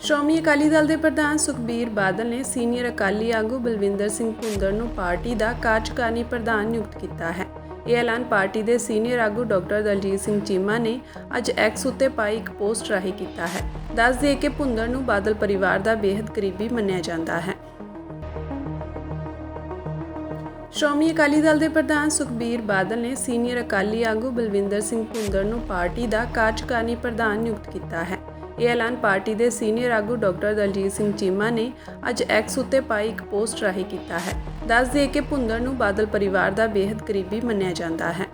ਸ਼੍ਰੋਮਣੀ ਅਕਾਲੀ ਦਲ ਦੇ ਪ੍ਰਧਾਨ ਸੁਖਬੀਰ ਬਾਦਲ ਨੇ ਸੀਨੀਅਰ ਅਕਾਲੀ ਆਗੂ ਬਲਵਿੰਦਰ ਸਿੰਘ ਭੁੰਦੜ ਨੂੰ ਪਾਰਟੀ ਦਾ ਕਾਰਜਕਾਰਨੀ ਪ੍ਰਧਾਨ ਨਿਯੁਕਤ ਕੀਤਾ ਹੈ। ਇਹ ਐਲਾਨ ਪਾਰਟੀ ਦੇ ਸੀਨੀਅਰ ਆਗੂ ਡਾਕਟਰ ਦਲਜੀਤ ਸਿੰਘ ਚੀਮਾ ਨੇ ਅੱਜ ਐਕਸ ਉੱਤੇ ਪਾਈ ਇੱਕ ਪੋਸਟ ਰਾਹੀਂ ਕੀਤਾ ਹੈ। ਦੱਸ ਦੇ ਕਿ ਭੁੰਦੜ ਨੂੰ ਬਾਦਲ ਪਰਿਵਾਰ ਦਾ ਬੇहद ਕਰੀਬੀ ਮੰਨਿਆ ਜਾਂਦਾ ਹੈ। ਸ਼੍ਰੋਮਣੀ ਅਕਾਲੀ ਦਲ ਦੇ ਪ੍ਰਧਾਨ ਸੁਖਬੀਰ ਬਾਦਲ ਨੇ ਸੀਨੀਅਰ ਅਕਾਲੀ ਆਗੂ ਬਲਵਿੰਦਰ ਸਿੰਘ ਭੁੰਦੜ ਨੂੰ ਪਾਰਟੀ ਦਾ ਕਾਰਜਕਾਰਨੀ ਪ੍ਰਧਾਨ ਨਿਯੁਕਤ ਕੀਤਾ ਹੈ। ਇਹ ਐਲਾਨ ਪਾਰਟੀ ਦੇ ਸੀਨੀਅਰ ਆਗੂ ਡਾਕਟਰ ਦਲਜੀਤ ਸਿੰਘ ਚੀਮਾ ਨੇ ਅੱਜ ਐਕਸ ਉੱਤੇ ਪਾਈ ਇੱਕ ਪੋਸਟ ਰਾਹੀਂ ਕੀਤਾ ਹੈ। ਦੱਸ ਦੇ ਕਿ ਭੁੰਦੜ ਨੂੰ ਬਾਦਲ ਪਰਿਵਾਰ ਦਾ ਬੇहद ਕਰੀਬੀ ਮੰਨਿਆ ਜਾਂਦਾ ਹੈ।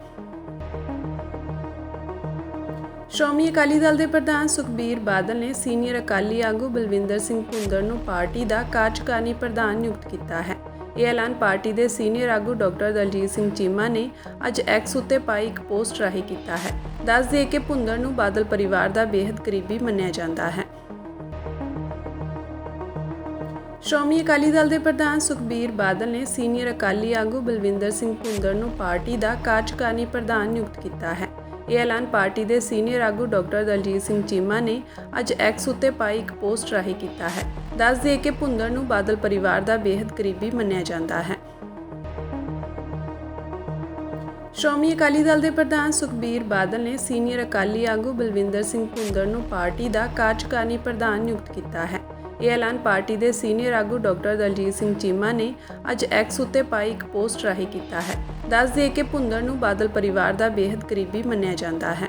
ਸ਼੍ਰੋਮਣੀ ਅਕਾਲੀ ਦਲ ਦੇ ਪ੍ਰਧਾਨ ਸੁਖਬੀਰ ਬਾਦਲ ਨੇ ਸੀਨੀਅਰ ਅਕਾਲੀ ਆਗੂ ਬਲਵਿੰਦਰ ਸਿੰਘ ਭੁੰਦੜ ਨੂੰ ਪਾਰਟੀ ਦਾ ਕਾਰਜਕਾਰਨੀ ਪ੍ਰਧਾਨ ਨਿਯੁਕਤ ਕੀਤਾ ਹੈ। ਇਹ ਐਲਾਨ ਪਾਰਟੀ ਦੇ ਸੀਨੀਅਰ ਆਗੂ ਡਾਕਟਰ ਦਲਜੀਤ ਸਿੰਘ ਚੀਮਾ ਨੇ ਅੱਜ ਐਕਸ ਉੱਤੇ ਪਾਈ ਇੱਕ ਪੋਸਟ ਰਾਹੀਂ ਕੀਤਾ ਹੈ। ਦੱਸ ਦੇ ਕਿ ਭੁੰਦੜ ਨੂੰ ਬਾਦਲ ਪਰਿਵਾਰ ਦਾ ਬੇहद ਕਰੀਬੀ ਮੰਨਿਆ ਜਾਂਦਾ ਹੈ। ਸ਼੍ਰੋਮਣੀ ਅਕਾਲੀ ਦਲ ਦੇ ਪ੍ਰਧਾਨ ਸੁਖਬੀਰ ਬਾਦਲ ਨੇ ਸੀਨੀਅਰ ਅਕਾਲੀ ਆਗੂ ਬਲਵਿੰਦਰ ਸਿੰਘ ਭੁੰਦੜ ਨੂੰ ਪਾਰਟੀ ਦਾ ਕਾਰਜਕਾਰਨੀ ਪ੍ਰਧਾਨ ਨਿਯੁਕਤ ਕੀਤਾ ਹੈ। ਇਹ ਐਲਾਨ ਪਾਰਟੀ ਦੇ ਸੀਨੀਅਰ ਆਗੂ ਡਾਕਟਰ ਦਲਜੀਤ ਸਿੰਘ ਚੀਮਾ ਨੇ ਅੱਜ ਐਕਸ ਉੱਤੇ ਪਾਈ ਇੱਕ ਪੋਸਟ ਰਾਹੀਂ ਕੀਤਾ ਹੈ। ਦੱਸ ਦੇ ਕਿ ਭੁੰਦੜ ਨੂੰ ਬਾਦਲ ਪਰਿਵਾਰ ਦਾ ਬੇहद ਕਰੀਬੀ ਮੰਨਿਆ ਜਾਂਦਾ ਹੈ। ਸ਼੍ਰੋਮਣੀ ਅਕਾਲੀ ਦਲ ਦੇ ਪ੍ਰਧਾਨ ਸੁਖਬੀਰ ਬਾਦਲ ਨੇ ਸੀਨੀਅਰ ਅਕਾਲੀ ਆਗੂ ਬਲਵਿੰਦਰ ਸਿੰਘ ਭੁੰਦੜ ਨੂੰ ਪਾਰਟੀ ਦਾ ਕਾਰਜਕਾਰਨੀ ਪ੍ਰਧਾਨ ਨਿਯੁਕਤ ਕੀਤਾ ਹੈ। ਇਹ ਐਲਾਨ ਪਾਰਟੀ ਦੇ ਸੀਨੀਅਰ ਆਗੂ ਡਾਕਟਰ ਦਲਜੀਤ ਸਿੰਘ ਚੀਮਾ ਨੇ ਅੱਜ ਐਕਸ ਉੱਤੇ ਪਾਈ ਇੱਕ ਪੋਸਟ ਰਾਹੀਂ ਕੀਤਾ ਹੈ। ਦੱਸ ਦੇ ਕਿ ਭੁੰਦੜ ਨੂੰ ਬਾਦਲ ਪਰਿਵਾਰ ਦਾ ਬੇहद ਕਰੀਬੀ ਮੰਨਿਆ ਜਾਂਦਾ ਹੈ।